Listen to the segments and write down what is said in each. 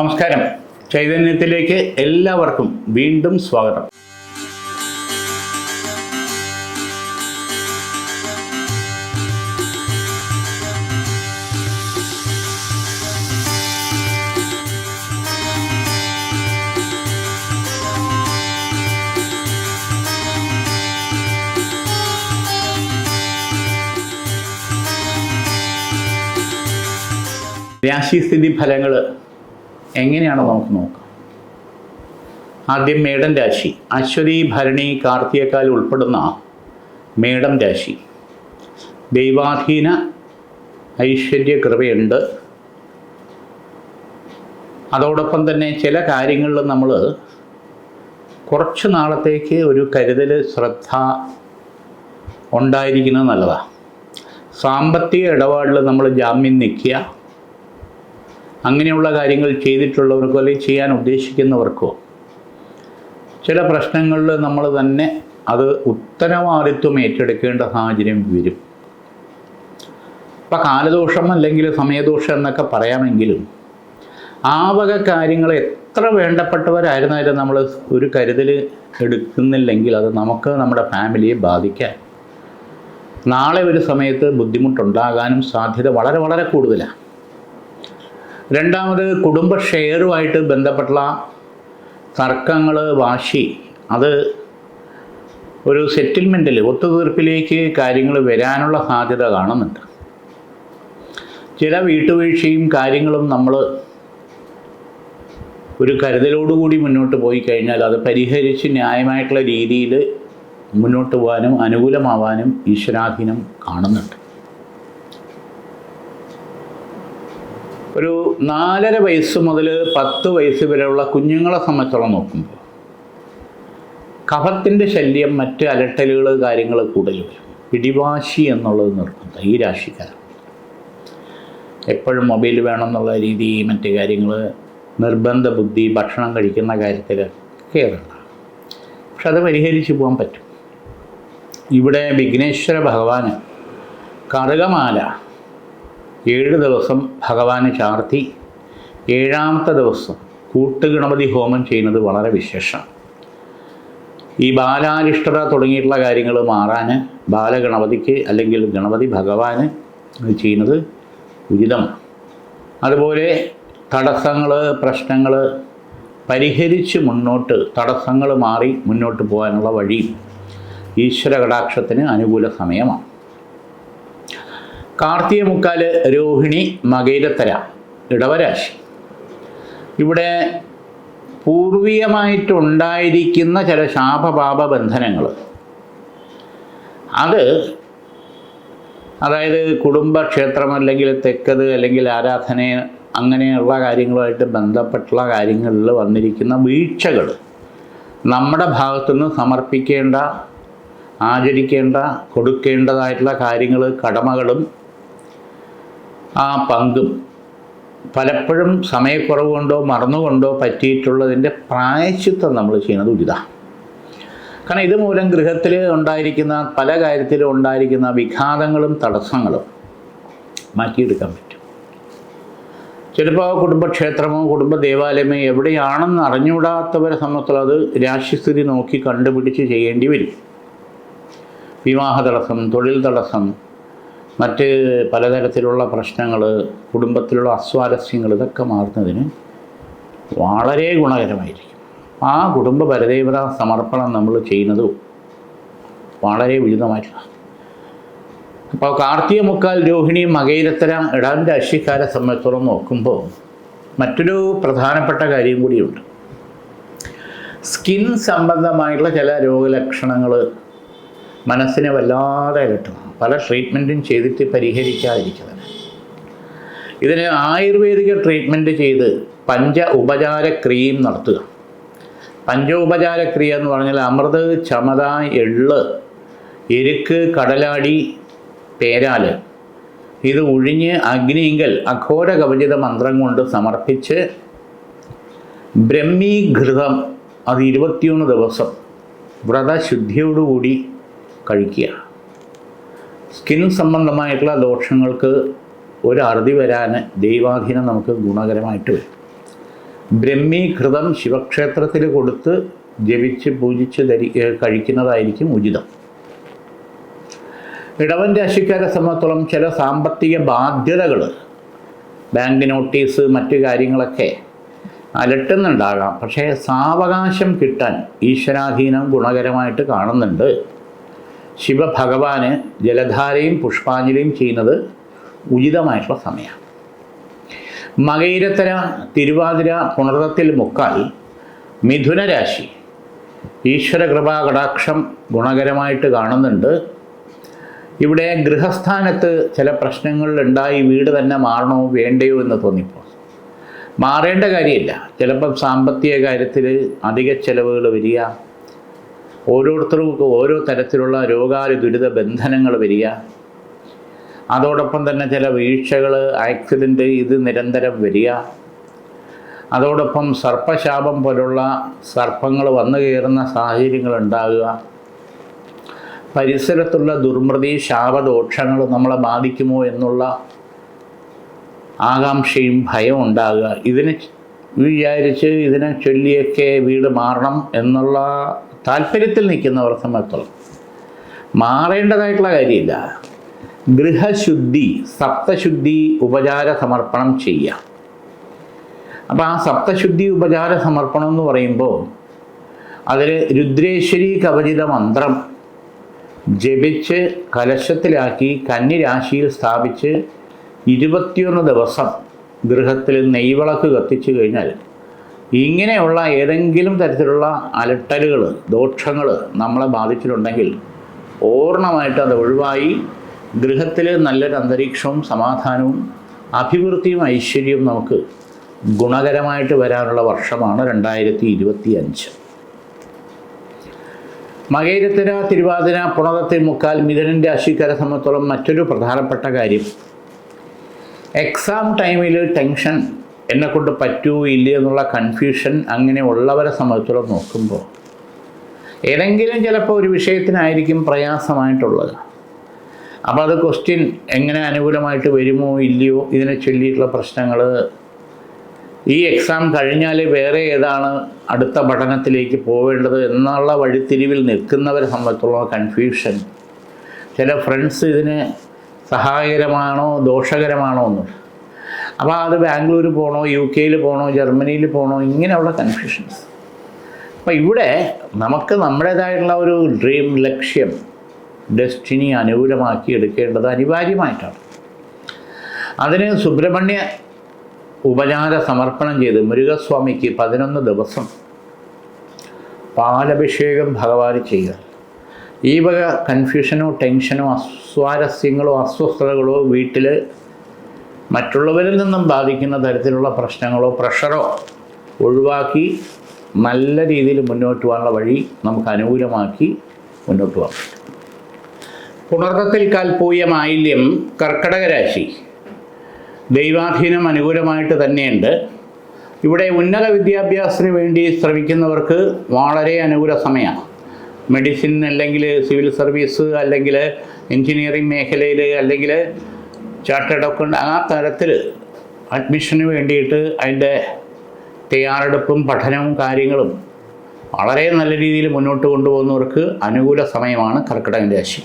നമസ്കാരം. ചൈതന്യത്തിലേക്ക് എല്ലാവർക്കും വീണ്ടും സ്വാഗതം. രാശിസ്ഥിതി ഫലങ്ങൾ എങ്ങനെയാണ് നമുക്ക് നോക്കാം. ആദ്യം മേടം രാശി. അശ്വതി ഭരണി കാർത്തികക്കാൽ ഉൾപ്പെടുന്ന മേടം രാശി. ദൈവാധീന ഐശ്വര്യ കൃപയുണ്ട്. അതോടൊപ്പം തന്നെ ചില കാര്യങ്ങളിൽ നമ്മൾ കുറച്ച് നാളത്തേക്ക് ഒരു കരുതൽ ശ്രദ്ധ ഉണ്ടായിരിക്കുന്നത് നല്ലതാണ് സാമ്പത്തിക ഇടപാടിൽ നമ്മൾ ജാമ്യം നിൽക്കുക. അങ്ങനെയുള്ള കാര്യങ്ങൾ ചെയ്തിട്ടുള്ളവർക്കോ അല്ലെങ്കിൽ ചെയ്യാൻ ഉദ്ദേശിക്കുന്നവർക്കോ ചില പ്രശ്നങ്ങളിൽ നമ്മൾ തന്നെ അത് ഉത്തരവാദിത്വം ഏറ്റെടുക്കേണ്ട സാഹചര്യം വരും. ഇപ്പം കാലദോഷം അല്ലെങ്കിൽ സമയദോഷം എന്നൊക്കെ പറയാമെങ്കിലും ആ വക കാര്യങ്ങൾ എത്ര വേണ്ടപ്പെട്ടവരായിരുന്നാലും നമ്മൾ ഒരു കരുതൽ എടുക്കുന്നില്ലെങ്കിൽ അത് നമുക്ക് നമ്മുടെ ഫാമിലിയെ ബാധിക്കാൻ നാളെ ഒരു സമയത്ത് ബുദ്ധിമുട്ടുണ്ടാകാനും സാധ്യത വളരെ വളരെ കൂടുതലാണ്. രണ്ടാമത് കുടുംബ ഷെയറുമായിട്ട് ബന്ധപ്പെട്ടുള്ള തർക്കങ്ങൾ വാശി. അത് ഒരു സെറ്റിൽമെന്റിൽ ഒത്തുതീർപ്പിലേക്ക് കാര്യങ്ങൾ വരാനുള്ള സാധ്യത കാണുന്നുണ്ട്. ചില വീട്ടുവീഴ്ചയും കാര്യങ്ങളും നമ്മൾ ഒരു കരുതലോടുകൂടി മുന്നോട്ട് പോയി കഴിഞ്ഞാൽ അത് പരിഹരിച്ച് ന്യായമായിട്ടുള്ള രീതിയിൽ മുന്നോട്ട് പോകാനും അനുകൂലമാവാനും ഈശ്വരാധീനം കാണുന്നുണ്ട്. ഒരു നാലര വയസ്സ് മുതൽ പത്ത് വയസ്സ് വരെയുള്ള കുഞ്ഞുങ്ങളെ സംബന്ധിച്ചോളം നോക്കുമ്പോൾ കഫത്തിന്റെ ശല്യം മറ്റ് അലട്ടലുകൾ കാര്യങ്ങൾ കൂടുതൽ വരും. പിടിവാശി എന്നുള്ളത് നിർബന്ധം ഈ രാശിക്കാരൻ എപ്പോഴും മൊബൈൽ വേണം എന്നുള്ള രീതി മറ്റ് കാര്യങ്ങൾ നിർബന്ധ ബുദ്ധി ഭക്ഷണം കഴിക്കുന്ന കാര്യത്തിൽ അതുണ്ട് പക്ഷെ അത് പരിഹരിച്ചു പോകാൻ പറ്റും. ഇവിടെ വിഘ്നേശ്വര ഭഗവാൻ കറുകമാല ഏഴ് ദിവസം ഭഗവാന് ചാർത്തി ഏഴാമത്തെ ദിവസം കൂട്ടുഗണപതി ഹോമം ചെയ്യുന്നത് വളരെ വിശേഷമാണ് ഈ ബാലാരിഷ്ടത തുടങ്ങിയിട്ടുള്ള കാര്യങ്ങൾ മാറാൻ ബാലഗണപതിക്ക് അല്ലെങ്കിൽ ഗണപതി ഭഗവാന് ചെയ്യുന്നത് ഉചിതമാണ്. അതുപോലെ തടസ്സങ്ങൾ പ്രശ്നങ്ങൾ പരിഹരിച്ച് മുന്നോട്ട് തടസ്സങ്ങൾ മാറി മുന്നോട്ട് പോകാനുള്ള വഴി ഈശ്വര കടാക്ഷത്തിന് അനുകൂല സമയമാണ്. കാർത്തിക മുക്കാൽ രോഹിണി മകയിലത്തര ഇടവരാശി. ഇവിടെ പൂർവീയമായിട്ടുണ്ടായിരിക്കുന്ന ചില ശാപപാപ ബന്ധനങ്ങൾ. അത് അതായത് കുടുംബക്ഷേത്രം അല്ലെങ്കിൽ തെക്കത് അല്ലെങ്കിൽ ആരാധന അങ്ങനെയുള്ള കാര്യങ്ങളുമായിട്ട് ബന്ധപ്പെട്ടുള്ള കാര്യങ്ങളിൽ വന്നിരിക്കുന്ന വീഴ്ചകൾ നമ്മുടെ ഭാഗത്തുനിന്ന് സമർപ്പിക്കേണ്ട ആചരിക്കേണ്ട കൊടുക്കേണ്ടതായിട്ടുള്ള കാര്യങ്ങൾ കടമകളും ആ പങ്കും പലപ്പോഴും സമയക്കുറവ് കൊണ്ടോ മറന്നുകൊണ്ടോ പറ്റിയിട്ടുള്ളതിന്റെ പ്രായശിത്വം നമ്മൾ ചെയ്യുന്നത് ഉചിതമാണ് കാരണം ഇതുമൂലം ഗൃഹത്തിൽ ഉണ്ടായിരിക്കുന്ന പല കാര്യത്തിലും ഉണ്ടായിരിക്കുന്ന വിഘാതങ്ങളും തടസ്സങ്ങളും മാറ്റിയെടുക്കാൻ പറ്റും. ചിലപ്പോൾ കുടുംബക്ഷേത്രമോ കുടുംബ ദേവാലയമോ എവിടെയാണെന്ന് അറിഞ്ഞുകൂടാത്തവരെ സംബന്ധിച്ചുള്ള അത് രാശിസ്ഥിതി നോക്കി കണ്ടുപിടിച്ച് ചെയ്യേണ്ടി വരും. വിവാഹ തടസ്സം തൊഴിൽ തടസ്സം മറ്റ് പലതരത്തിലുള്ള പ്രശ്നങ്ങൾ കുടുംബത്തിലുള്ള അസ്വാരസ്യങ്ങൾ ഇതൊക്കെ മാറുന്നതിന് വളരെ ഗുണകരമായിരിക്കും. ആ കുടുംബ പരദേവത സമർപ്പണം നമ്മൾ ചെയ്യുന്നത് വളരെ ഉചിതമായിട്ടുള്ള അപ്പോൾ കാർത്തിക മുക്കാൽ രോഹിണി മകയിരത്തര ഇടാൻ രാശിക്കാരെ സംബന്ധിച്ചോളം നോക്കുമ്പോൾ മറ്റൊരു പ്രധാനപ്പെട്ട കാര്യം കൂടിയുണ്ട്. സ്കിൻ സംബന്ധമായിട്ടുള്ള ചില രോഗലക്ഷണങ്ങൾ മനസ്സിനെ വല്ലാതെ അലട്ടും പല ട്രീറ്റ്മെന്റും ചെയ്തിട്ട് പരിഹരിക്കാതിരിക്കുന്നത്. ഇതിന് ആയുർവേദിക ട്രീറ്റ്മെന്റ് ചെയ്ത് പഞ്ച ഉപചാര ക്രിയയും നടത്തുക. പഞ്ച ഉപചാര ക്രിയ എന്ന് പറഞ്ഞാൽ അമൃത് ചമത എള്ള് എരുക്ക് കടലാടി പേരാൽ. ഇത് ഒഴിഞ്ഞ് അഗ്നിങ്കൽ അഘോര കവചിത മന്ത്രം കൊണ്ട് സമർപ്പിച്ച് ബ്രഹ്മീഘൃതം അത് ഇരുപത്തിയൊന്ന് ദിവസം വ്രതശുദ്ധിയോടുകൂടി കഴിക്കുക. സ്കിൻ സംബന്ധമായിട്ടുള്ള ദോഷങ്ങൾക്ക് ഒരു അറുതി വരാൻ ദൈവാധീനം നമുക്ക് ഗുണകരമായിട്ട് വരും. ബ്രഹ്മീകൃതം ശിവക്ഷേത്രത്തിൽ കൊടുത്ത് ജപിച്ച് പൂജിച്ച് ധരി കഴിക്കുന്നതായിരിക്കും ഉചിതം. ഇടവൻ രാശിക്കാരെ സംബന്ധിച്ചോളം ചില സാമ്പത്തിക ബാധ്യതകൾ ബാങ്ക് നോട്ടീസ് മറ്റു കാര്യങ്ങളൊക്കെ അലട്ടുന്നുണ്ടാകാം. പക്ഷേ സാവകാശം കിട്ടാൻ ഈശ്വരാധീനം ഗുണകരമായിട്ട് കാണുന്നുണ്ട്. ശിവഭഗവാന് ജലധാരയും പുഷ്പാഞ്ജലിയും ചെയ്യുന്നത് ഉചിതമായിട്ടുള്ള സമയമാണ്. മകയിരത്തര തിരുവാതിര പുണർത്തത്തിൽ മുക്കാൽ മിഥുനരാശി ഈശ്വര കൃപാ കടാക്ഷം ഗുണകരമായിട്ട് കാണുന്നുണ്ട്. ഇവിടെ ഗൃഹസ്ഥാനത്ത് ചില പ്രശ്നങ്ങൾ ഉണ്ടായി വീട് തന്നെ മാറണോ വേണ്ടയോ എന്ന് തോന്നിപ്പോൾ മാറേണ്ട കാര്യമില്ല. ചിലപ്പം സാമ്പത്തിക കാര്യത്തിൽ അധിക ചെലവുകൾ വരിക. ഓരോരുത്തർക്കും ഓരോ തരത്തിലുള്ള രോഗാലു ദുരിത ബന്ധനങ്ങൾ വരിക. അതോടൊപ്പം തന്നെ ചില വീഴ്ചകൾ ആക്സിഡന്റ് ഇത് നിരന്തരം വരിക. അതോടൊപ്പം സർപ്പശാപം പോലുള്ള സർപ്പങ്ങൾ വന്നു കയറുന്ന സാഹചര്യങ്ങൾ ഉണ്ടാകുക. പരിസരത്തുള്ള ദുർമൃതി ശാപദോഷങ്ങൾ നമ്മളെ ബാധിക്കുമോ എന്നുള്ള ആകാംക്ഷയും ഭയം ഉണ്ടാകുക. ഇതിനെ വിചാരിച്ച് ഇതിനെ ചൊല്ലിയൊക്കെ വീട് മാറണം എന്നുള്ള താല്പര്യത്തിൽ നിൽക്കുന്നവർ സംബന്ധിച്ചോളം മാറേണ്ടതായിട്ടുള്ള കാര്യമില്ല. ഗൃഹശുദ്ധി സപ്തശുദ്ധി ഉപചാര സമർപ്പണം ചെയ്യാം അപ്പോൾ ആ സപ്തശുദ്ധി ഉപചാര സമർപ്പണം എന്ന് പറയുമ്പോൾ അതിൽ രുദ്രേശ്വരി കവചിത മന്ത്രം ജപിച്ച് കലശത്തിലാക്കി കന്നിരാശിയിൽ സ്ഥാപിച്ച് ഇരുപത്തിയൊന്ന് ദിവസം ഗൃഹത്തിൽ നെയ്വിളക്ക് കത്തിച്ചു കഴിഞ്ഞാൽ ഇങ്ങനെയുള്ള ഏതെങ്കിലും തരത്തിലുള്ള അലട്ടലുകൾ ദോഷങ്ങൾ നമ്മളെ ബാധിച്ചിട്ടുണ്ടെങ്കിൽ പൂർണമായിട്ട് അത് ഒഴിവായി ഗൃഹത്തിൽ നല്ലൊരു അന്തരീക്ഷവും സമാധാനവും അഭിവൃദ്ധിയും ഐശ്വര്യവും നമുക്ക് ഗുണകരമായിട്ട് വരാനുള്ള വർഷമാണ് രണ്ടായിരത്തി ഇരുപത്തി അഞ്ച് മകേരത്തിന തിരുവാതിര പുണതത്തെ മുക്കാൽ മിഥുനൻ രാശിക്കാരെ സംബന്ധിച്ചോളം മറ്റൊരു പ്രധാനപ്പെട്ട കാര്യം. എക്സാം ടൈമിൽ ടെൻഷൻ എന്നെ കൊണ്ട് പറ്റുമോ ഇല്ല എന്നുള്ള കൺഫ്യൂഷൻ അങ്ങനെ ഉള്ളവരെ സംബന്ധിച്ചിടത്തോളം നോക്കുമ്പോൾ ഏതെങ്കിലും ചിലപ്പോൾ ഒരു വിഷയത്തിനായിരിക്കും പ്രയാസമായിട്ടുള്ളത്. അപ്പോൾ അത് ക്വസ്റ്റ്യൻ എങ്ങനെ അനുകൂലമായിട്ട് വരുമോ ഇല്ലയോ ഇതിനെ ചൊല്ലിയിട്ടുള്ള പ്രശ്നങ്ങൾ ഈ എക്സാം കഴിഞ്ഞാൽ വേറെ ഏതാണ് അടുത്ത പഠനത്തിലേക്ക് പോവേണ്ടത് എന്നുള്ള വഴിത്തിരിവിൽ നിൽക്കുന്നവരെ സംബന്ധിച്ചുള്ള കൺഫ്യൂഷൻ ചില ഫ്രണ്ട്സ് ഇതിന് സഹായകരമാണോ ദോഷകരമാണോ എന്നുള്ളത് അപ്പോൾ അത് ബാംഗ്ലൂർ പോകണോ യു കെയിൽ പോകണോ ജർമ്മനിയിൽ പോകണോ ഇങ്ങനെയുള്ള കൺഫ്യൂഷൻസ് അപ്പോൾ ഇവിടെ നമുക്ക് നമ്മുടേതായിട്ടുള്ള ഒരു ഡ്രീം ലക്ഷ്യം ഡെസ്റ്റിനി അനുകൂലമാക്കി എടുക്കേണ്ടത് അനിവാര്യമായിട്ടാണ്. അതിന് സുബ്രഹ്മണ്യ ഉപചാര സമർപ്പണം ചെയ്ത് മുരുകസ്വാമിക്ക് പതിനൊന്ന് ദിവസം പാലഭിഷേകം ഭഗവാൻ ചെയ്യുക. ഈ വക കൺഫ്യൂഷനോ ടെൻഷനോ അസ്വാരസ്യങ്ങളോ അസ്വസ്ഥതകളോ വീട്ടിൽ മറ്റുള്ളവരിൽ നിന്നും ബാധിക്കുന്ന തരത്തിലുള്ള പ്രശ്നങ്ങളോ പ്രഷറോ ഒഴിവാക്കി നല്ല രീതിയിൽ മുന്നോട്ട് പോകാനുള്ള വഴി നമുക്ക് അനുകൂലമാക്കി മുന്നോട്ട് പോകാം. പുണർത്തത്തിൽ കാൽപൂയ മാലിന്യം കർക്കടക രാശി. ദൈവാധീനം അനുകൂലമായിട്ട് തന്നെയുണ്ട്. ഇവിടെ ഉന്നത വിദ്യാഭ്യാസത്തിന് വേണ്ടി ശ്രമിക്കുന്നവർക്ക് വളരെ അനുകൂല സമയമാണ്. മെഡിസിൻ അല്ലെങ്കിൽ സിവിൽ സർവീസ് അല്ലെങ്കിൽ എൻജിനീയറിംഗ് മേഖലയിൽ അല്ലെങ്കിൽ ചാർട്ടേഡ് അക്കൗണ്ട് ആ തരത്തിൽ അഡ്മിഷന് വേണ്ടിയിട്ട് അതിന്റെ തയ്യാറെടുപ്പും പഠനവും കാര്യങ്ങളും വളരെ നല്ല രീതിയിൽ മുന്നോട്ട് കൊണ്ടുപോകുന്നവർക്ക് അനുകൂല സമയമാണ് കർക്കിടക രാശി.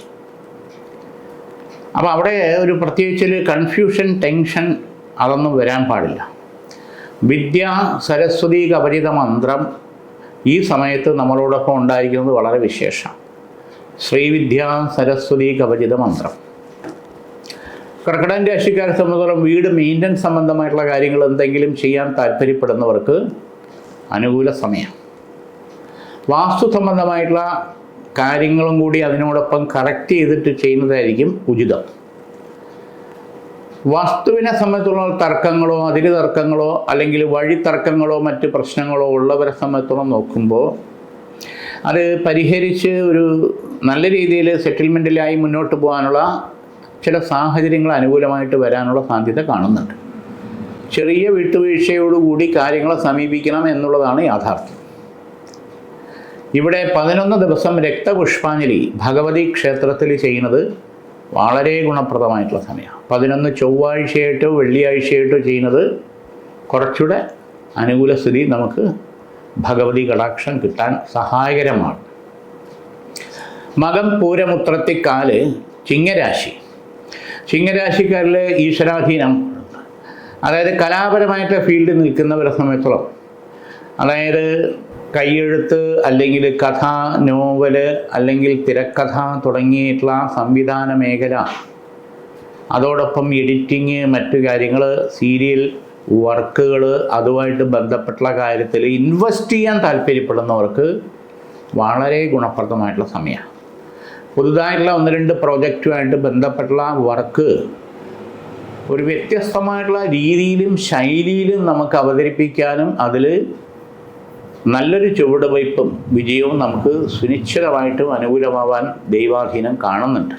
അപ്പോൾ അവിടെ ഒരു പ്രത്യേകിച്ച് കൺഫ്യൂഷൻ ടെൻഷൻ അതൊന്നും വരാൻ പാടില്ല. വിദ്യ സരസ്വതി കപരിത മന്ത്രം ഈ സമയത്ത് നമ്മളോടൊപ്പം ഉണ്ടായിരിക്കുന്നത് വളരെ വിശേഷം ശ്രീവിദ്യ സരസ്വതി കപരിത മന്ത്രം. കർക്കിടകൻ രാശിക്കാരെ സംബന്ധിച്ചിടത്തോളം വീട് മെയിന്റനൻസ് സംബന്ധമായിട്ടുള്ള കാര്യങ്ങൾ എന്തെങ്കിലും ചെയ്യാൻ താല്പര്യപ്പെടുന്നവർക്ക് അനുകൂല സമയം. വാസ്തു സംബന്ധമായിട്ടുള്ള കാര്യങ്ങളും കൂടി അതിനോടൊപ്പം കറക്റ്റ് ചെയ്തിട്ട് ചെയ്യുന്നതായിരിക്കും ഉചിതം. വസ്തുവിനെ സംബന്ധിച്ചുള്ള തർക്കങ്ങളോ അതിര് തർക്കങ്ങളോ അല്ലെങ്കിൽ വഴി തർക്കങ്ങളോ മറ്റ് പ്രശ്നങ്ങളോ ഉള്ളവരെ സംബന്ധിച്ചോളം നോക്കുമ്പോൾ അത് പരിഹരിച്ച് ഒരു നല്ല രീതിയിൽ സെറ്റിൽമെന്റിലായി മുന്നോട്ട് പോകാനുള്ള ചില സാഹചര്യങ്ങൾ അനുകൂലമായിട്ട് വരാനുള്ള സാധ്യത കാണുന്നുണ്ട്. ചെറിയ വിട്ടുവീഴ്ചയോടുകൂടി കാര്യങ്ങളെ സമീപിക്കണം എന്നുള്ളതാണ് യാഥാർത്ഥ്യം. ഇവിടെ പതിനൊന്ന് ദിവസം രക്തപുഷ്പാഞ്ജലി ഭഗവതി ക്ഷേത്രത്തിൽ ചെയ്യുന്നത് വളരെ ഗുണപ്രദമായിട്ടുള്ള സമയമാണ്. പതിനൊന്ന് ചൊവ്വാഴ്ചയായിട്ടോ വെള്ളിയാഴ്ചയായിട്ടോ ചെയ്യുന്നത് കുറച്ചുകൂടെ അനുകൂല സ്ഥിതി നമുക്ക് ഭഗവതി കടാക്ഷം കിട്ടാൻ സഹായകരമാണ്. മകം പൂരമുത്രത്തിക്കാൽ ചിങ്ങരാശി. ചിങ്ങരാശിക്കാരിൽ ഈശ്വരാധീനം. അതായത് കലാപരമായിട്ട് ഫീൽഡിൽ നിൽക്കുന്നവരെ സംബന്ധിച്ചോളം. അതായത് കൈയെഴുത്ത് അല്ലെങ്കിൽ കഥ നോവൽ അല്ലെങ്കിൽ തിരക്കഥ തുടങ്ങിയിട്ടുള്ള സംവിധാന മേഖല. അതോടൊപ്പം എഡിറ്റിങ് മറ്റു കാര്യങ്ങൾ സീരിയൽ വർക്കുകൾ അതുമായിട്ട് ബന്ധപ്പെട്ടുള്ള കാര്യത്തിൽ ഇൻവെസ്റ്റ് ചെയ്യാൻ താല്പര്യപ്പെടുന്നവർക്ക് വളരെ ഗുണപ്രദമായിട്ടുള്ള സമയമാണ്. പുതുതായിട്ടുള്ള ഒന്ന് രണ്ട് പ്രോജക്റ്റുമായിട്ട് ബന്ധപ്പെട്ടുള്ള വർക്ക് ഒരു വ്യത്യസ്തമായിട്ടുള്ള രീതിയിലും ശൈലിയിലും നമുക്ക് അവതരിപ്പിക്കാനും അതിൽ നല്ലൊരു ചുവടുവയ്പും വിജയവും നമുക്ക് സുനിശ്ചിതമായിട്ടും അനുകൂലമാവാൻ ദൈവാധീനം കാണുന്നുണ്ട്.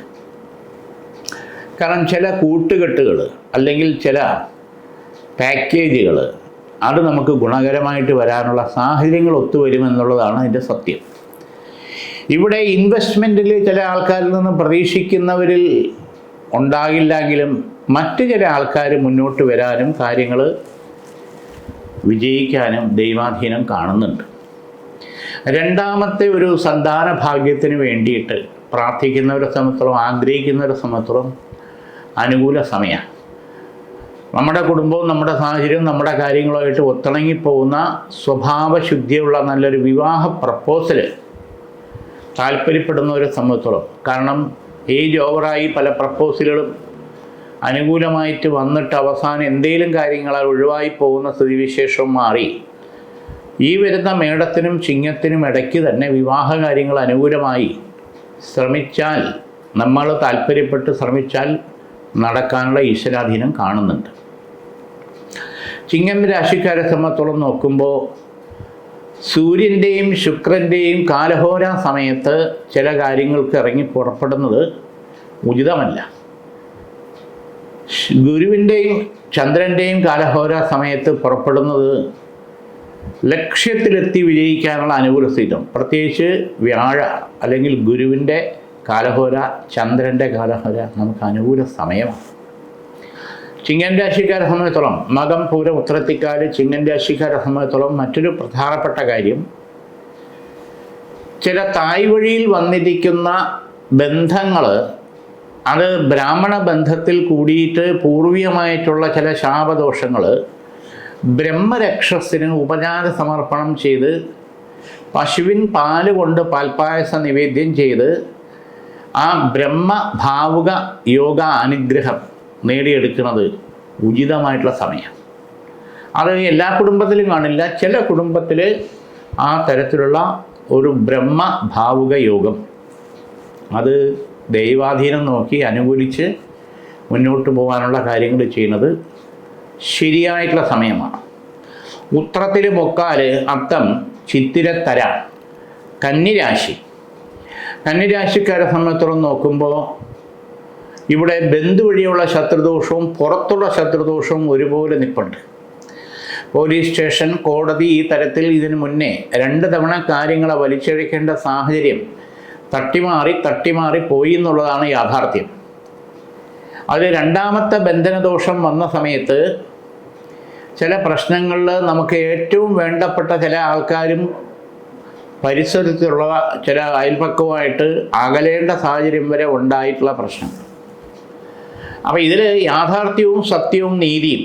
കാരണം ചില കൂട്ടുകെട്ടുകൾ അല്ലെങ്കിൽ ചില പാക്കേജുകൾ അത് നമുക്ക് ഗുണകരമായിട്ട് വരാനുള്ള സാഹചര്യങ്ങൾ ഒത്തുവരുമെന്നുള്ളതാണ് അതിന്റെ സത്യം. ഇവിടെ ഇൻവെസ്റ്റ്മെന്റിൽ ചില ആൾക്കാരിൽ നിന്ന് പ്രതീക്ഷിക്കുന്നവരിൽ ഉണ്ടാകില്ലെങ്കിലും മറ്റ് ചില ആൾക്കാർ മുന്നോട്ട് വരാനും കാര്യങ്ങൾ വിജയിക്കാനും ദൈവാധീനം കാണുന്നുണ്ട്. രണ്ടാമത്തെ ഒരു സന്താന ഭാഗ്യത്തിന് വേണ്ടിയിട്ട് പ്രാർത്ഥിക്കുന്നവരെ സംബന്ധിച്ചോളം ആഗ്രഹിക്കുന്നവരെ സംബന്ധിച്ചോളം അനുകൂല സമയമാണ്. നമ്മുടെ കുടുംബവും നമ്മുടെ സാഹചര്യവും നമ്മുടെ കാര്യങ്ങളുമായിട്ട് ഒത്തിണങ്ങിപ്പോകുന്ന സ്വഭാവശുദ്ധിയുള്ള നല്ലൊരു വിവാഹ പ്രപ്പോസൽ താല്പര്യപ്പെടുന്നവരെ സംബന്ധിച്ചോളം. കാരണം ഏജ് ഓവറായി പല പ്രപ്പോസലുകളും അനുകൂലമായിട്ട് വന്നിട്ട് അവസാനം എന്തെങ്കിലും കാര്യങ്ങളാൽ ഒഴിവായി പോകുന്ന സ്ഥിതിവിശേഷം മാറി. ഈ വരുന്ന മേടത്തിനും ചിങ്ങത്തിനും ഇടയ്ക്ക് തന്നെ വിവാഹ കാര്യങ്ങൾ അനുകൂലമായി. ശ്രമിച്ചാൽ നമ്മൾ താല്പര്യപ്പെട്ട് ശ്രമിച്ചാൽ നടക്കാനുള്ള ഈശ്വരാധീനം കാണുന്നുണ്ട്. ചിങ്ങം രാശിക്കാരെ സംബന്ധിച്ചോളം നോക്കുമ്പോൾ സൂര്യന്റെയും ശുക്രന്റെയും കാലഹോര സമയത്ത് ചില കാര്യങ്ങൾക്ക് ഇറങ്ങി പുറപ്പെടുന്നത് ഉചിതമല്ല. ഗുരുവിന്റെയും ചന്ദ്രന്റെയും കാലഹോര സമയത്ത് പുറപ്പെടുന്നത് ലക്ഷ്യത്തിലെത്തി വിജയിക്കാനുള്ള അനുകൂല സ്ഥിതം പ്രത്യേകിച്ച് വ്യാഴ അല്ലെങ്കിൽ ഗുരുവിന്റെ കാലഹോര ചന്ദ്രന്റെ കാലഹോര നമുക്ക് അനുകൂല സമയമാണ്. ചിങ്ങൻ രാശിക്കാരെ സംബന്ധിച്ചോളം മകം പൂര ഉത്രത്തിക്കാൽ ചിങ്ങൻ രാശിക്കാരെ സംബന്ധിച്ചോളം മറ്റൊരു പ്രധാനപ്പെട്ട കാര്യം ചില തായ് വഴിയിൽ വന്നിരിക്കുന്ന ബന്ധങ്ങൾ അത് ബ്രാഹ്മണ ബന്ധത്തിൽ കൂടിയിട്ട് പൂർവീയമായിട്ടുള്ള ചില ശാപദോഷങ്ങൾ ബ്രഹ്മരക്ഷസിന് ഉപചാര സമർപ്പണം ചെയ്ത് പശുവിൻ പാൽ കൊണ്ട് പാൽപ്പായസ നിവേദ്യം ചെയ്ത് ആ ബ്രഹ്മ ഭാവുക യോഗ അനുഗ്രഹം നേടിയെടുക്കുന്നത് ഉചിതമായിട്ടുള്ള സമയം. അത് എല്ലാ കുടുംബത്തിലും കാണില്ല. ചില കുടുംബത്തിൽ ആ തരത്തിലുള്ള ഒരു ബ്രഹ്മ ഭാവുക യോഗം. അത് ദൈവാധീനം നോക്കി അനുകൂലിച്ച് മുന്നോട്ട് പോകാനുള്ള കാര്യങ്ങൾ ചെയ്യുന്നത് ശരിയായിട്ടുള്ള സമയമാണ്. ഉത്രത്തിൽ പൊക്കാൽ അത്തം ചിത്തിരത്തര കന്നിരാശി. കന്നിരാശിക്കാരെ സംബന്ധിച്ചിടത്തോളം നോക്കുമ്പോൾ ഇവിടെ ബന്ധു വഴിയുള്ള ശത്രുദോഷവും പുറത്തുള്ള ശത്രുദോഷവും ഒരുപോലെ നിൽപ്പുണ്ട് പോലീസ് സ്റ്റേഷൻ കോടതി ഈ തരത്തിൽ ഇതിനു മുന്നേ രണ്ട് തവണ കാര്യങ്ങളെ വലിച്ചഴിക്കേണ്ട സാഹചര്യം തട്ടിമാറി തട്ടിമാറി പോയി എന്നുള്ളതാണ് യാഥാർത്ഥ്യം. അതിൽ രണ്ടാമത്തെ ബന്ധനദോഷം വന്ന സമയത്ത് ചില പ്രശ്നങ്ങളിൽ നമുക്ക് ഏറ്റവും വേണ്ടപ്പെട്ട ചില ആൾക്കാരും പരിസരത്തുള്ള ചില അയൽപക്കവുമായിട്ട് അകലേണ്ട സാഹചര്യം വരെ ഉണ്ടായിട്ടുള്ള പ്രശ്നം. അപ്പോൾ ഇതിൽ യാഥാർത്ഥ്യവും സത്യവും നീതിയും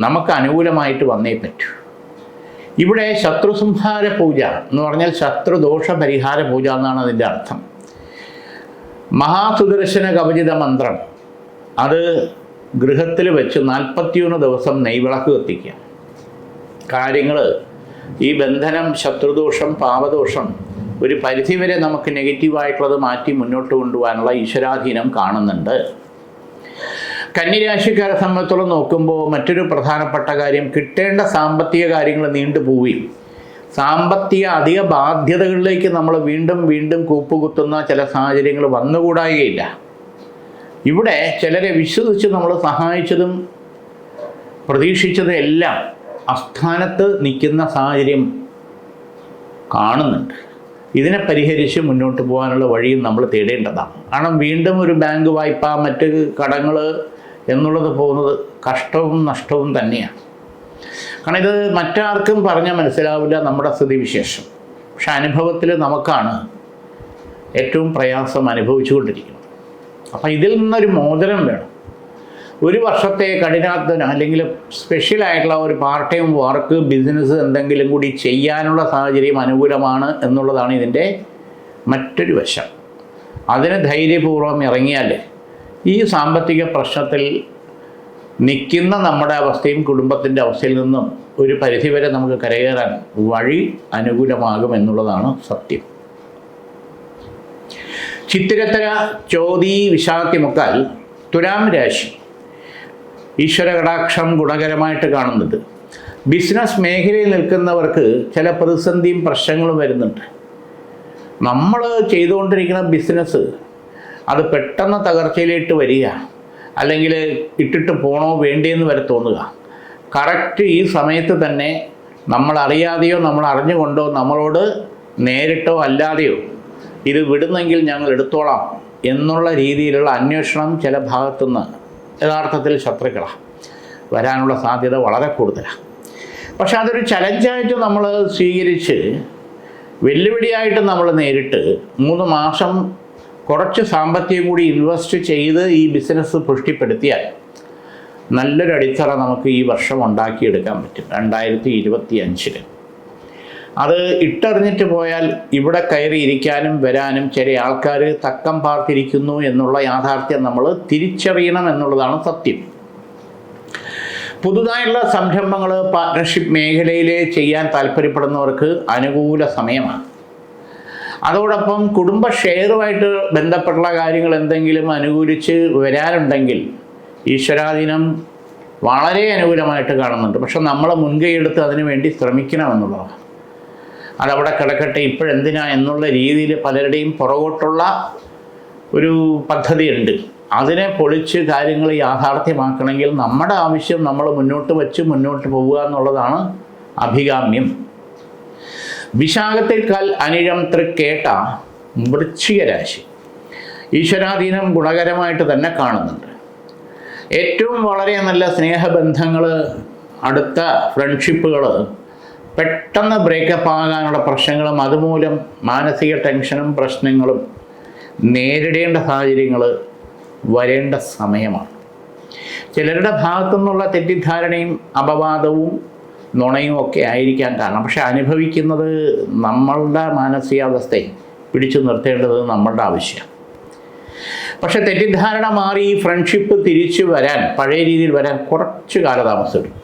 നമുക്ക് അനുകൂലമായിട്ട് വന്നേ പറ്റൂ. ഇവിടെ ശത്രുസംഹാര പൂജ എന്ന് പറഞ്ഞാൽ ശത്രുദോഷ പരിഹാര പൂജ എന്നാണ് അതിന്റെ അർത്ഥം. മഹാസുദർശന കവചിത മന്ത്രം. അത് ഗൃഹത്തിൽ വെച്ച് നാൽപ്പത്തിയൊന്ന് ദിവസം നെയ്വിളക്ക് കത്തിക്കുക. കാര്യങ്ങൾ ഈ ബന്ധനം ശത്രുദോഷം പാപദോഷം ഒരു പരിധിവരെ നമുക്ക് നെഗറ്റീവായിട്ടുള്ളത് മാറ്റി മുന്നോട്ട് കൊണ്ടുപോകാനുള്ള ഈശ്വരാധീനം കാണുന്നുണ്ട്. കന്നിരാശിക്കാരെ സംബന്ധിച്ചോളം നോക്കുമ്പോൾ മറ്റൊരു പ്രധാനപ്പെട്ട കാര്യം കിട്ടേണ്ട സാമ്പത്തിക കാര്യങ്ങൾ നീണ്ടുപോവുകയും സാമ്പത്തിക അധിക ബാധ്യതകളിലേക്ക് നമ്മൾ വീണ്ടും വീണ്ടും കൂപ്പുകുത്തുന്ന ചില സാഹചര്യങ്ങൾ വന്നുകൂടായികയില്ല. ഇവിടെ ചിലരെ വിശ്വസിച്ച് നമ്മൾ സഹായിച്ചതും പ്രതീക്ഷിച്ചതും എല്ലാം അസ്ഥാനത്ത് നിൽക്കുന്ന സാഹചര്യം കാണുന്നുണ്ട്. ഇതിനെ പരിഹരിച്ച് മുന്നോട്ട് പോകാനുള്ള വഴിയും നമ്മൾ തേടേണ്ടതാണ്. കാരണം വീണ്ടും ഒരു ബാങ്ക് വായ്പ മറ്റ് കടങ്ങൾ എന്നുള്ളത് പോകുന്നത് കഷ്ടവും നഷ്ടവും തന്നെയാണ്. കാരണം ഇത് മറ്റാർക്കും പറഞ്ഞാൽ മനസ്സിലാവില്ല നമ്മുടെ സ്ഥിതിവിശേഷം പക്ഷെ അനുഭവത്തിൽ നമുക്കാണ് ഏറ്റവും പ്രയാസം അനുഭവിച്ചുകൊണ്ടിരിക്കുന്നത്. അപ്പം ഇതിൽ നിന്നൊരു മോചനം വേണം. ഒരു വർഷത്തെ കഠിനാധ്വനം അല്ലെങ്കിൽ സ്പെഷ്യലായിട്ടുള്ള ഒരു പാർട്ട് ടൈം വർക്ക് ബിസിനസ് എന്തെങ്കിലും കൂടി ചെയ്യാനുള്ള സാഹചര്യം അനുകൂലമാണ് എന്നുള്ളതാണ് ഇതിന്റെ മറ്റൊരു വശം. അതിന് ധൈര്യപൂർവം ഇറങ്ങിയാൽ ഈ സാമ്പത്തിക പ്രശ്നത്തിൽ നിൽക്കുന്ന നമ്മുടെ അവസ്ഥയും കുടുംബത്തിന്റെ അവസ്ഥയിൽ നിന്നും ഒരു പരിധിവരെ നമുക്ക് കരകയറാൻ വഴി അനുകൂലമാകും എന്നുള്ളതാണ് സത്യം. ചിത്തിരത്തര ചോതി വിശാഖി മുക്കാൽ തുലാം രാശി. ഈശ്വര കടാക്ഷം ഗുണകരമായിട്ട് കാണുന്നത്. ബിസിനസ് മേഖലയിൽ നിൽക്കുന്നവർക്ക് ചില പ്രതിസന്ധിയും പ്രശ്നങ്ങളും വരുന്നുണ്ട്. നമ്മൾ ചെയ്തുകൊണ്ടിരിക്കുന്ന ബിസിനസ് അത് പെട്ടെന്ന് തകർച്ചയിലേക്ക് വരിക അല്ലെങ്കിൽ ഇട്ടിട്ട് പോണോ വേണ്ടിയെന്ന് വരെ തോന്നുക. കറക്റ്റ് ഈ സമയത്ത് തന്നെ നമ്മൾ അറിയാതെയോ നമ്മൾ അറിഞ്ഞുകൊണ്ടോ നമ്മളോട് നേരിട്ടോ അല്ലാതെയോ ഇത് വിടുന്നെങ്കിൽ ഞങ്ങൾ എടുത്തോളാം എന്നുള്ള രീതിയിലുള്ള അന്വേഷണം ചില ഭാഗത്തുനിന്ന് യഥാർത്ഥത്തിൽ ശത്രുക്കളാണ് വരാനുള്ള സാധ്യത വളരെ കൂടുതലാണ് പക്ഷെ അതൊരു ചലഞ്ചായിട്ട് നമ്മൾ സ്വീകരിച്ച് വെല്ലുവിളിയായിട്ട് നമ്മൾ നേരിട്ട് മൂന്ന് മാസം കുറച്ച് സാമ്പത്തികം കൂടി ഇൻവെസ്റ്റ് ചെയ്ത് ഈ ബിസിനസ് പുഷ്ടിപ്പെടുത്തിയാൽ നല്ലൊരു അടിത്തറ നമുക്ക് ഈ വർഷം ഉണ്ടാക്കിയെടുക്കാൻ പറ്റും. രണ്ടായിരത്തി ഇരുപത്തി അഞ്ചിൽ അത് ഇട്ടറിഞ്ഞിട്ട് പോയാൽ ഇവിടെ കയറി ഇരിക്കാനും വരാനും ചില ആൾക്കാർ തക്കം പാർത്തിരിക്കുന്നു എന്നുള്ള യാഥാർത്ഥ്യം നമ്മൾ തിരിച്ചറിയണം എന്നുള്ളതാണ് സത്യം. പുതുതായുള്ള സംരംഭങ്ങൾ പാർട്ട്ണർഷിപ്പ് മേഖലയിൽ ചെയ്യാൻ താല്പര്യപ്പെടുന്നവർക്ക് അനുകൂല സമയമാണ്. അതോടൊപ്പം കുടുംബ ഷെയറുമായിട്ട് ബന്ധപ്പെട്ടുള്ള കാര്യങ്ങൾ എന്തെങ്കിലും അനുകൂലിച്ച് വരാനുണ്ടെങ്കിൽ ഈശ്വരാധീനം വളരെ അനുകൂലമായിട്ട് കാണുന്നുണ്ട്. പക്ഷെ നമ്മൾ മുൻകൈയെടുത്ത് അതിനു വേണ്ടി ശ്രമിക്കണമെന്നുള്ളതാണ് അതവിടെ കിടക്കട്ടെ ഇപ്പോഴെന്തിനാ എന്നുള്ള രീതിയിൽ പലരുടെയും പുറകോട്ടുള്ള ഒരു പദ്ധതിയുണ്ട്. അതിനെ പൊളിച്ച് കാര്യങ്ങൾ യാഥാർത്ഥ്യമാക്കണമെങ്കിൽ നമ്മുടെ ആവശ്യം നമ്മൾ മുന്നോട്ട് വെച്ച് മുന്നോട്ട് പോവുക എന്നുള്ളതാണ് അഭികാമ്യം. വിശാഖത്തേക്കാൾ അനിഴം തൃക്കേട്ട വൃശ്ചിക രാശി ഈശ്വരാധീനം ഗുണകരമായിട്ട് തന്നെ കാണുന്നുണ്ട്. ഏറ്റവും വളരെ നല്ല സ്നേഹബന്ധങ്ങൾ അടുത്ത ഫ്രണ്ട്ഷിപ്പുകൾ പെട്ടെന്ന് ബ്രേക്കപ്പ് ആകാനുള്ള പ്രശ്നങ്ങളും അതുമൂലം മാനസിക ടെൻഷനും പ്രശ്നങ്ങളും നേരിടേണ്ട സാഹചര്യങ്ങൾ വരേണ്ട സമയമാണ്. ചിലരുടെ ഭാഗത്തു നിന്നുള്ള തെറ്റിദ്ധാരണയും അപവാദവും നുണയും ഒക്കെ ആയിരിക്കാൻ കാരണം. പക്ഷെ അനുഭവിക്കുന്നത് നമ്മളുടെ മാനസികാവസ്ഥയെ പിടിച്ചു നിർത്തേണ്ടത് നമ്മളുടെ ആവശ്യമാണ്. പക്ഷെ തെറ്റിദ്ധാരണ മാറി ഈ ഫ്രണ്ട്ഷിപ്പ് തിരിച്ചു വരാൻ പഴയ രീതിയിൽ വരാൻ കുറച്ച് കാലതാമസം എടുക്കും.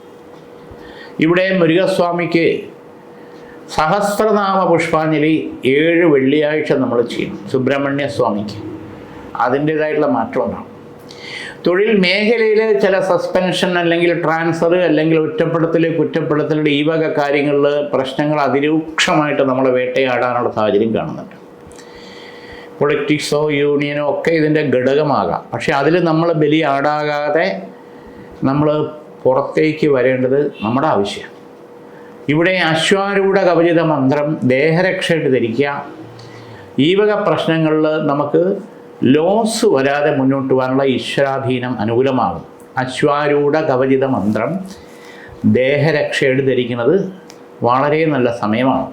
ഇവിടെ മുരുകസ്വാമിക്ക് സഹസ്രനാമ പുഷ്പാഞ്ജലി ഏഴ് വെള്ളിയാഴ്ച നമ്മൾ ചെയ്യും സുബ്രഹ്മണ്യ സ്വാമിക്ക്. അതിന്റേതായിട്ടുള്ള മാറ്റം ഉണ്ടാകും തൊഴിൽ മേഖലയിൽ ചില സസ്പെൻഷൻ അല്ലെങ്കിൽ ട്രാൻസ്ഫർ അല്ലെങ്കിൽ ഒറ്റപ്പെടുത്തൽ കുറ്റപ്പെടുത്തൽ ഈ വക കാര്യങ്ങളിൽ പ്രശ്നങ്ങൾ അതിരൂക്ഷമായിട്ട് നമ്മൾ വേട്ടയാടാനുള്ള സാഹചര്യം കാണുന്നുണ്ട്. പൊളിറ്റിക്സോ യൂണിയനോ ഒക്കെ ഇതിന്റെ ഘടകമാകാം. പക്ഷേ അതിൽ നമ്മൾ ബലിയാടാകാതെ നമ്മൾ പുറത്തേക്ക് വരേണ്ടത് നമ്മുടെ ആവശ്യമാണ്. ഇവിടെ അശ്വാരൂഢ കവചിത മന്ത്രം ദേഹരക്ഷയിട്ട് ധരിക്കുക. ഈ വക പ്രശ്നങ്ങളിൽ നമുക്ക് ലോസ് വരാതെ മുന്നോട്ട് പോകാനുള്ള ഈശ്വരാധീനം അനുകൂലമാകും. അശ്വാരൂഢ കവചിത മന്ത്രം ദേഹരക്ഷയിട്ട് ധരിക്കുന്നത് വളരെ നല്ല സമയമാണ്.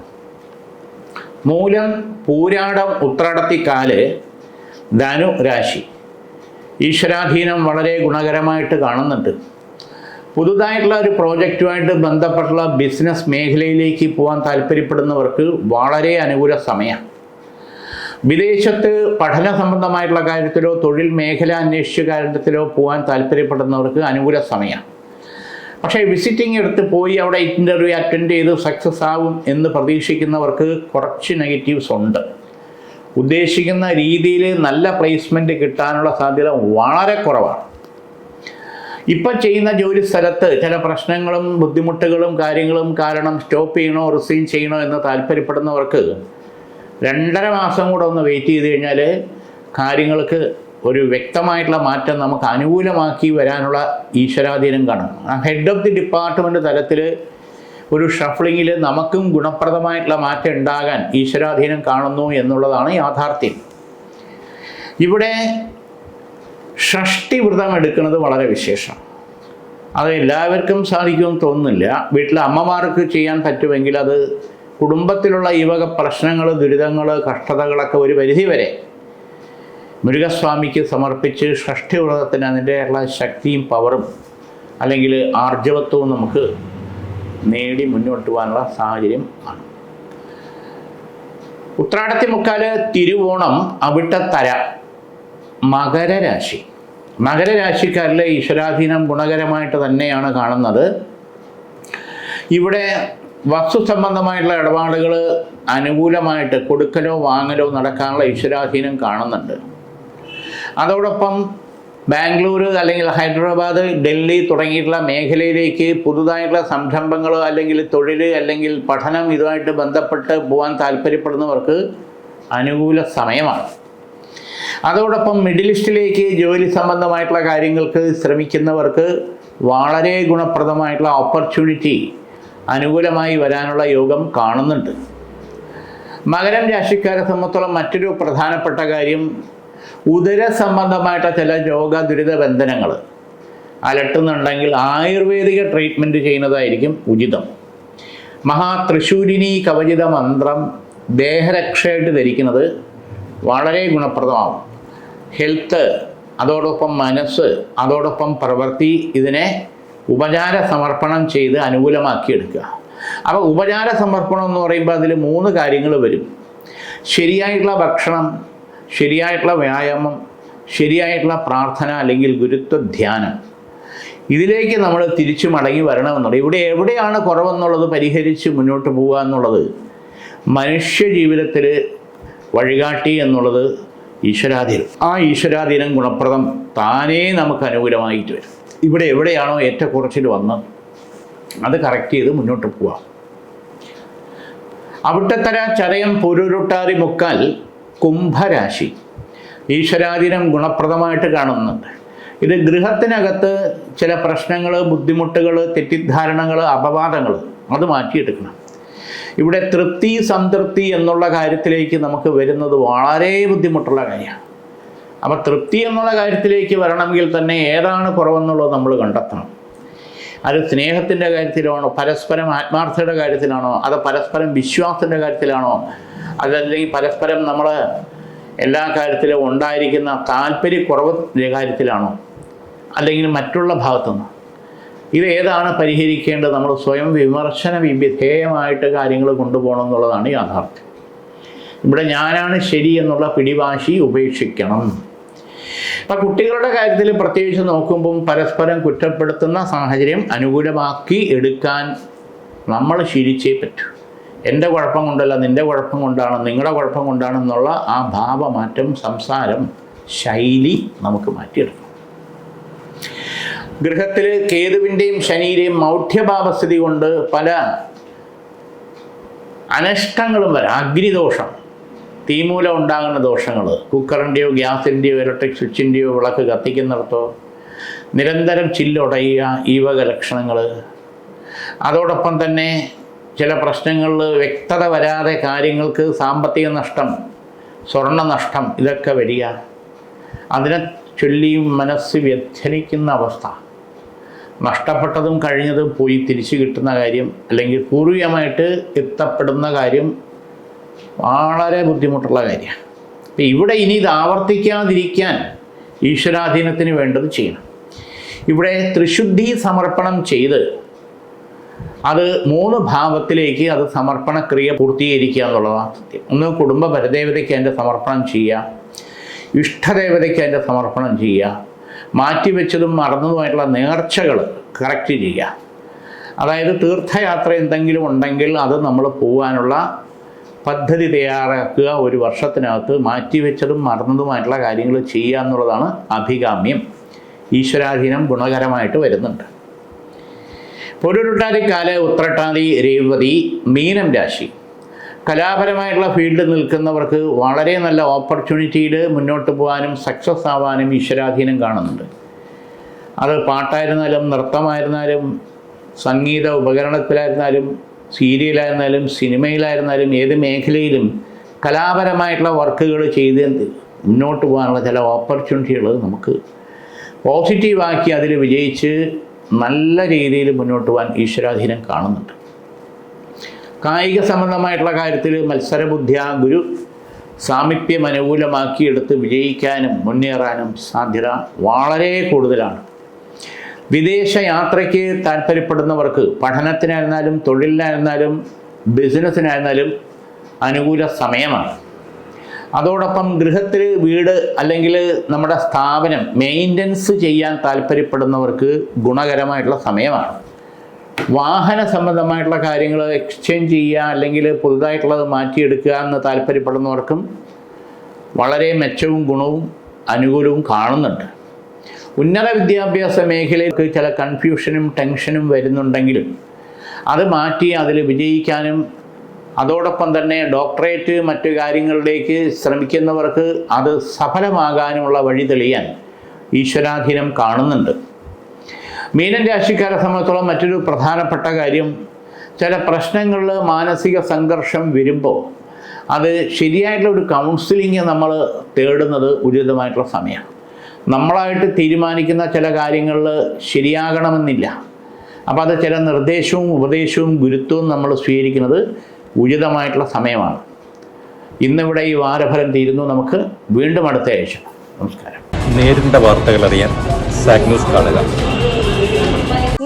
മൂലം പൂരാടം ഉത്രാടത്തിക്കാൽ ധനു രാശി ഈശ്വരാധീനം വളരെ ഗുണകരമായിട്ട് കാണുന്നുണ്ട്. പുതുതായിട്ടുള്ള ഒരു പ്രോജക്റ്റുമായിട്ട് ബന്ധപ്പെട്ടുള്ള ബിസിനസ് മേഖലയിലേക്ക് പോകാൻ താല്പര്യപ്പെടുന്നവർക്ക് വളരെ അനുകൂല സമയമാണ് വിദേശത്ത് പഠന സംബന്ധമായിട്ടുള്ള കാര്യത്തിലോ തൊഴിൽ മേഖല അന്വേഷിച്ച കാര്യത്തിലോ പോകാൻ താല്പര്യപ്പെടുന്നവർക്ക് അനുകൂല സമയമാണ് പക്ഷേ വിസിറ്റിംഗ് എടുത്ത് പോയി അവിടെ ഇന്റർവ്യൂ അറ്റൻഡ് ചെയ്ത് സക്സസ് ആവും എന്ന് പ്രതീക്ഷിക്കുന്നവർക്ക് കുറച്ച് നെഗറ്റീവ്സ് ഉണ്ട്. ഉദ്ദേശിക്കുന്ന രീതിയിൽ നല്ല പ്ലേസ്മെന്റ് കിട്ടാനുള്ള സാധ്യത വളരെ കുറവാണ്. ഇപ്പം ചെയ്യുന്ന ജോലി സ്ഥലത്ത് ചില പ്രശ്നങ്ങളും ബുദ്ധിമുട്ടുകളും കാര്യങ്ങളും കാരണം സ്റ്റോപ്പ് ചെയ്യണോ റിസൈൻ ചെയ്യണോ എന്ന് താല്പര്യപ്പെടുന്നവർക്ക് രണ്ടര മാസം കൂടെ ഒന്ന് വെയിറ്റ് ചെയ്ത് കഴിഞ്ഞാൽ കാര്യങ്ങൾക്ക് ഒരു വ്യക്തമായിട്ടുള്ള മാറ്റം നമുക്ക് അനുകൂലമാക്കി വരാനുള്ള ഈശ്വരാധീനം കാണും. ഹെഡ് ഓഫ് ദി ഡിപ്പാർട്ട്മെന്റ് തലത്തിൽ ഒരു ഷഫ്ലിങ്ങിൽ നമുക്കും ഗുണപ്രദമായിട്ടുള്ള മാറ്റം ഉണ്ടാകാൻ ഈശ്വരാധീനം കാണുന്നു എന്നുള്ളതാണ് യാഥാർത്ഥ്യം. ഇവിടെ ഷഷ്ടി വ്രതം എടുക്കുന്നത് വളരെ വിശേഷമാണ് അത് എല്ലാവർക്കും സാധിക്കുമെന്ന് തോന്നുന്നില്ല. വീട്ടിലെ അമ്മമാർക്ക് ചെയ്യാൻ പറ്റുമെങ്കിൽ അത് കുടുംബത്തിലുള്ള ഈ വക പ്രശ്നങ്ങൾ ദുരിതങ്ങൾ കഷ്ടതകളൊക്കെ ഒരു പരിധി വരെ മുരുകസ്വാമിക്ക് സമർപ്പിച്ച് ഷഷ്ടി വ്രതത്തിന് അതിന്റെയുള്ള ശക്തിയും പവറും അല്ലെങ്കിൽ ആർജവത്വവും നമുക്ക് നേടി മുന്നോട്ട് പോകാനുള്ള സാഹചര്യം ആണ്. ഉത്രാടത്തി മുക്കാൽ തിരുവോണം അവിട്ടത്തര. മകരരാശി. മകരരാശിക്കാരിലെ ഈശ്വരാധീനം ഗുണകരമായിട്ട് തന്നെയാണ് കാണുന്നത്. ഇവിടെ വസ്തു സംബന്ധമായിട്ടുള്ള ഇടപാടുകൾ അനുകൂലമായിട്ട് കൊടുക്കലോ വാങ്ങലോ നടക്കാനുള്ള ഈശ്വരാധീനം കാണുന്നുണ്ട്. അതോടൊപ്പം ബാംഗ്ലൂർ അല്ലെങ്കിൽ ഹൈദരാബാദ് ഡൽഹി തുടങ്ങിയിട്ടുള്ള മേഖലയിലേക്ക് പുതുതായിട്ടുള്ള സംരംഭങ്ങൾ അല്ലെങ്കിൽ തൊഴിൽ അല്ലെങ്കിൽ പഠനം ഇതുമായിട്ട് ബന്ധപ്പെട്ട് പോകാൻ താല്പര്യപ്പെടുന്നവർക്ക് അനുകൂല സമയമാണ്. അതോടൊപ്പം മിഡിൽ ഈസ്റ്റിലേക്ക് ജോലി സംബന്ധമായിട്ടുള്ള കാര്യങ്ങൾക്ക് ശ്രമിക്കുന്നവർക്ക് വളരെ ഗുണപ്രദമായിട്ടുള്ള ഓപ്പർച്യൂണിറ്റി അനുകൂലമായി വരാനുള്ള യോഗം കാണുന്നുണ്ട്. മകരം രാശിക്കാരെ സംബന്ധിച്ചോളം മറ്റൊരു പ്രധാനപ്പെട്ട കാര്യം ഉദര സംബന്ധമായിട്ടുള്ള ചില രോഗ ദുരിത ബന്ധനങ്ങൾ. അലട്ടുന്നുണ്ടെങ്കിൽ ആയുർവേദിക ട്രീറ്റ്മെന്റ് ചെയ്യുന്നതായിരിക്കും ഉചിതം. മഹാ തൃശൂരിനി കവചിത മന്ത്രം ദേഹരക്ഷയായിട്ട് ധരിക്കുന്നത് വളരെ ഗുണപ്രദമാവും. ഹെൽത്ത് അതോടൊപ്പം മനസ്സ് അതോടൊപ്പം പ്രവൃത്തി ഇതിനെ ഉപചാര സമർപ്പണം ചെയ്ത് അനുകൂലമാക്കിയെടുക്കുക അപ്പോൾ ഉപചാര സമർപ്പണം എന്ന് പറയുമ്പോൾ അതിൽ മൂന്ന് കാര്യങ്ങൾ വരും. ശരിയായിട്ടുള്ള ഭക്ഷണം ശരിയായിട്ടുള്ള വ്യായാമം ശരിയായിട്ടുള്ള പ്രാർത്ഥന അല്ലെങ്കിൽ ഗുരുത്വ ധ്യാനം. ഇതിലേക്ക് നമ്മൾ തിരിച്ചു മടങ്ങി വരണമെന്നുള്ളത് ഇവിടെ എവിടെയാണ് കുറവെന്നുള്ളത് പരിഹരിച്ച് മുന്നോട്ട് പോകുക എന്നുള്ളത് മനുഷ്യ ജീവിതത്തിൽ വഴികാട്ടി എന്നുള്ളത് ഈശ്വരാധീനം. ആ ഈശ്വരാധീനം ഗുണപ്രദം താനേ നമുക്ക് അനുകൂലമായിട്ട് വരും. ഇവിടെ എവിടെയാണോ ഏറ്റക്കുറച്ചിൽ വന്നത് അത് കറക്റ്റ് ചെയ്ത് മുന്നോട്ട് പോവാം. അവിട്ടത്തര ചതയം പൊരുരുട്ടാതി മുക്കാൽ കുംഭരാശി. ഈശ്വരാധീനം ഗുണപ്രദമായിട്ട് കാണുന്നുണ്ട്. ഇത് ഗൃഹത്തിനകത്ത് ചില പ്രശ്നങ്ങൾ ബുദ്ധിമുട്ടുകൾ തെറ്റിദ്ധാരണകൾ അപവാദങ്ങൾ അത് മാറ്റിയെടുക്കണം. ഇവിടെ തൃപ്തി സംതൃപ്തി എന്നുള്ള കാര്യത്തിലേക്ക് നമുക്ക് വരുന്നത് വളരെ ബുദ്ധിമുട്ടുള്ള കാര്യമാണ്. അപ്പോൾ തൃപ്തി എന്നുള്ള കാര്യത്തിലേക്ക് വരണമെങ്കിൽ തന്നെ ഏതാണ് കുറവെന്നുള്ളത് നമ്മൾ കണ്ടെത്തണം. അത് സ്നേഹത്തിന്റെ കാര്യത്തിലാണോ പരസ്പരം ആത്മാർത്ഥയുടെ കാര്യത്തിലാണോ അത് പരസ്പരം വിശ്വാസത്തിന്റെ കാര്യത്തിലാണോ അതല്ലെങ്കിൽ പരസ്പരം നമ്മൾ എല്ലാ കാര്യത്തിലും ഉണ്ടായിരിക്കുന്ന താല്പര്യക്കുറവിന്റെ കാര്യത്തിലാണോ അല്ലെങ്കിൽ മറ്റുള്ള ഭാഗത്തുനിന്ന്. ഇത് ഏതാണ് പരിഹരിക്കേണ്ടത്? നമ്മൾ സ്വയം വിമർശന വിധേയമായിട്ട് കാര്യങ്ങൾ കൊണ്ടുപോകണം എന്നുള്ളതാണ് യാഥാർത്ഥ്യം. ഇവിടെ ഞാനാണ് ശരി എന്നുള്ള പിടിവാശി ഉപേക്ഷിക്കണം. അപ്പം കുട്ടികളുടെ കാര്യത്തിൽ പ്രത്യേകിച്ച് നോക്കുമ്പം പരസ്പരം കുറ്റപ്പെടുത്തുന്ന സാഹചര്യം അനുകൂലമാക്കി എടുക്കാൻ നമ്മൾ ശീലിച്ചേ പറ്റൂ. എന്റെ കുഴപ്പം കൊണ്ടല്ല നിന്റെ കുഴപ്പം കൊണ്ടാണ് നിങ്ങളുടെ കുഴപ്പം കൊണ്ടാണെന്നുള്ള ആ ഭാവമാറ്റം സംസാരം ശൈലി നമുക്ക് മാറ്റിയെടുക്കണം. ഗൃഹത്തിൽ കേതുവിന്റെയും ശനിയുടെയും മൗഢ്യഭാവസ്ഥിതി കൊണ്ട് പല അനഷ്ടങ്ങളും വരാം. അഗ്നിദോഷം. തീമൂലം ഉണ്ടാകുന്ന ദോഷങ്ങൾ കുക്കറിന്റെയോ ഗ്യാസിന്റെയോ ഇലക്ട്രിക് സ്വിച്ചിന്റെയോ വിളക്ക് കത്തിക്കുന്നിടത്തോ നിരന്തരം ചില്ലുടയുക ഈ വക ലക്ഷണങ്ങൾ അതോടൊപ്പം തന്നെ ചില പ്രശ്നങ്ങളിൽ വ്യക്തത വരാതെ കാര്യങ്ങൾക്ക് സാമ്പത്തിക നഷ്ടം സ്വർണ നഷ്ടം ഇതൊക്കെ വരിക. അതിനെ ചൊല്ലിയും മനസ്സ് വ്യഥനിക്കുന്ന അവസ്ഥ. നഷ്ടപ്പെട്ടതും കഴിഞ്ഞതും പോയി തിരിച്ചു കിട്ടുന്ന കാര്യം അല്ലെങ്കിൽ പൂർവികമായിട്ട് എത്തപ്പെടുന്ന കാര്യം വളരെ ബുദ്ധിമുട്ടുള്ള കാര്യമാണ്. അപ്പം ഇവിടെ ഇനി ഇത് ആവർത്തിക്കാതിരിക്കാൻ ഈശ്വരാധീനത്തിന് വേണ്ടത് ചെയ്യണം. ഇവിടെ ത്രിശുദ്ധി സമർപ്പണം ചെയ്ത് അത് മൂന്ന് ഭാവത്തിലേക്ക് അത് സമർപ്പണക്രിയ പൂർത്തീകരിക്കുക എന്നുള്ളതാണ് സത്യം. ഒന്ന് കുടുംബ പരദേവതയ്ക്ക് അതിന്റെ സമർപ്പണം ചെയ്യുക ഇഷ്ടദേവതയ്ക്ക് അതിന്റെ സമർപ്പണം ചെയ്യുക മാറ്റിവെച്ചതും മറന്നതുമായിട്ടുള്ള നേർച്ചകൾ കറക്റ്റ് ചെയ്യുക. അതായത് തീർത്ഥയാത്ര എന്തെങ്കിലും ഉണ്ടെങ്കിൽ അത് നമ്മൾ പോകാനുള്ള പദ്ധതി തയ്യാറാക്കുക ഒരു വർഷത്തിനകത്ത് മാറ്റിവെച്ചതും മറന്നതുമായിട്ടുള്ള കാര്യങ്ങൾ ചെയ്യുക എന്നുള്ളതാണ് അഭികാമ്യം. ഈശ്വരാധീനം ഗുണകരമായിട്ട് വരുന്നുണ്ട്. പൊരുരുട്ടാതിക്കാൽ ഉത്രട്ടാതി രേവതി മീനം രാശി. കലാപരമായിട്ടുള്ള ഫീൽഡിൽ നിൽക്കുന്നവർക്ക് വളരെ നല്ല ഓപ്പർച്യൂണിറ്റിയിൽ മുന്നോട്ട് പോകാനും സക്സസ് ആവാനും ഈശ്വരാധീനം കാണുന്നുണ്ട്. അത് പാട്ടായിരുന്നാലും നൃത്തമായിരുന്നാലും സംഗീത ഉപകരണത്തിലായിരുന്നാലും സീരിയലായിരുന്നാലും സിനിമയിലായിരുന്നാലും ഏത് മേഖലയിലും കലാപരമായിട്ടുള്ള വർക്കുകൾ ചെയ്ത് മുന്നോട്ട് പോകാനുള്ള ചില ഓപ്പർച്യൂണിറ്റികൾ നമുക്ക് പോസിറ്റീവാക്കി അതിൽ വിജയിച്ച് നല്ല രീതിയിൽ മുന്നോട്ട് പോകാൻ ഈശ്വരാധീനം കാണുന്നുണ്ട്. കായിക സംബന്ധമായിട്ടുള്ള കാര്യത്തിൽ മത്സരബുദ്ധിയ ഗുരു സാമീപ്യം അനുകൂലമാക്കിയെടുത്ത് വിജയിക്കാനും മുന്നേറാനും സാധ്യത വളരെ കൂടുതലാണ്. വിദേശ യാത്രയ്ക്ക് താല്പര്യപ്പെടുന്നവർക്ക് പഠനത്തിനായിരുന്നാലും തൊഴിലിനായിരുന്നാലും ബിസിനസ്സിനായിരുന്നാലും അനുകൂല സമയമാണ്. അതോടൊപ്പം ഗൃഹത്തിൽ വീട് അല്ലെങ്കിൽ നമ്മുടെ സ്ഥാപനം മെയിന്റനൻസ് ചെയ്യാൻ താല്പര്യപ്പെടുന്നവർക്ക് ഗുണകരമായിട്ടുള്ള സമയമാണ്. വാഹന സംബന്ധമായിട്ടുള്ള കാര്യങ്ങൾ എക്സ്ചേഞ്ച് ചെയ്യുക അല്ലെങ്കിൽ പുതുതായിട്ടുള്ളത് മാറ്റിയെടുക്കുക എന്ന് താല്പര്യപ്പെടുന്നവർക്കും വളരെ മെച്ചവും ഗുണവും അനുകൂലവും കാണുന്നുണ്ട്. ഉന്നത വിദ്യാഭ്യാസ മേഖലയിലേക്ക് ചില കൺഫ്യൂഷനും ടെൻഷനും വരുന്നുണ്ടെങ്കിലും അത് മാറ്റി അതിൽ വിജയിക്കാനും അതോടൊപ്പം തന്നെ ഡോക്ടറേറ്റ് മറ്റു കാര്യങ്ങളിലേക്ക് ശ്രമിക്കുന്നവർക്ക് അത് സഫലമാകാനുമുള്ള വഴി തെളിയാൻ ഈശ്വരാധീനം കാണുന്നുണ്ട്. മീനൻ രാശിക്കാരെ സംബന്ധിച്ചോളം മറ്റൊരു പ്രധാനപ്പെട്ട കാര്യം ചില പ്രശ്നങ്ങളിൽ മാനസിക സംഘർഷം വരുമ്പോൾ അത് ശരിയായിട്ടുള്ള ഒരു കൗൺസിലിംഗ് നമ്മൾ തേടുന്നത് ഉചിതമായിട്ടുള്ള സമയമാണ്. നമ്മളായിട്ട് തീരുമാനിക്കുന്ന ചില കാര്യങ്ങളിൽ ശരിയാകണമെന്നില്ല. അപ്പോൾ അത് ചില നിർദ്ദേശവും ഉപദേശവും ഗുരുത്വവും നമ്മൾ സ്വീകരിക്കുന്നത് ഉചിതമായിട്ടുള്ള സമയമാണ്. ഇന്നിവിടെ ഈ വാരഫലം തീരുന്നു. നമുക്ക് വീണ്ടും അടുത്ത ആഴ്ച. നമസ്കാരം. നേരിട്ട വാർത്തകൾ അറിയാൻ സാക് ന്യൂസ് കാണുക.